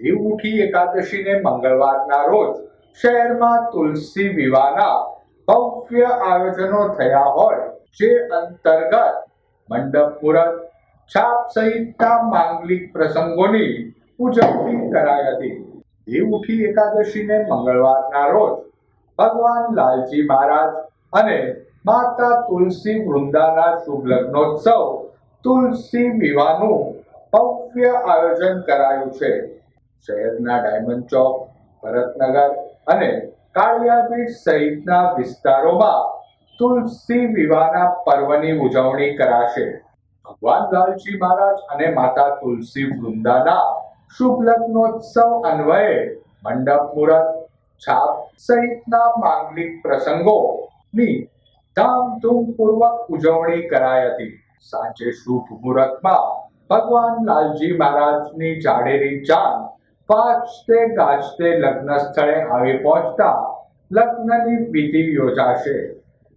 દેવમુખી એકાદશીને મંગળવારના રોજ શહેરમાં તુલસી વિવાહના ભવ્ય આયોજનો થયા હોય, જે અંતર્ગત મંડપ મુહૂર્ત છાપ સહિતના માંગલિક પ્રસંગોની ઉજવણી કરાઈ હતી. દેવમુખી એકાદશીને મંગળવારના રોજ ભગવાન લાલજી મહારાજ અને માતા તુલસી વૃંદાના શુભ લગ્નોત્સવ તુલસી વિવાહનું ભવ્ય આયોજન કરાયું છે. શહેરના ડાયમંડ ચોક, ભરતનગર અને કાળિયાબીડ સહિતના વિસ્તારોમાં તુલસી વિવાહના પર્વની ઉજવણી કરાશે. ભગવાન લાલજી મહારાજ અને માતા તુલસી વૃંદાના શુભ લગ્નોત્સવ અન્વયે મંડપ મુહૂર્ત, છાપ સહિતના માંગલિક પ્રસંગોની ધામધૂમપૂર્વક ઉજવણી કરાઈ હતી. સાંજે શુભ મુહૂર્તમાં ભગવાન લાલજી મહારાજની જાડેરી ચાંદ વાજતે ગાજતે લગ્ન સ્થળે આવી પહોંચતા લગ્નની વિધિ યોજાશે.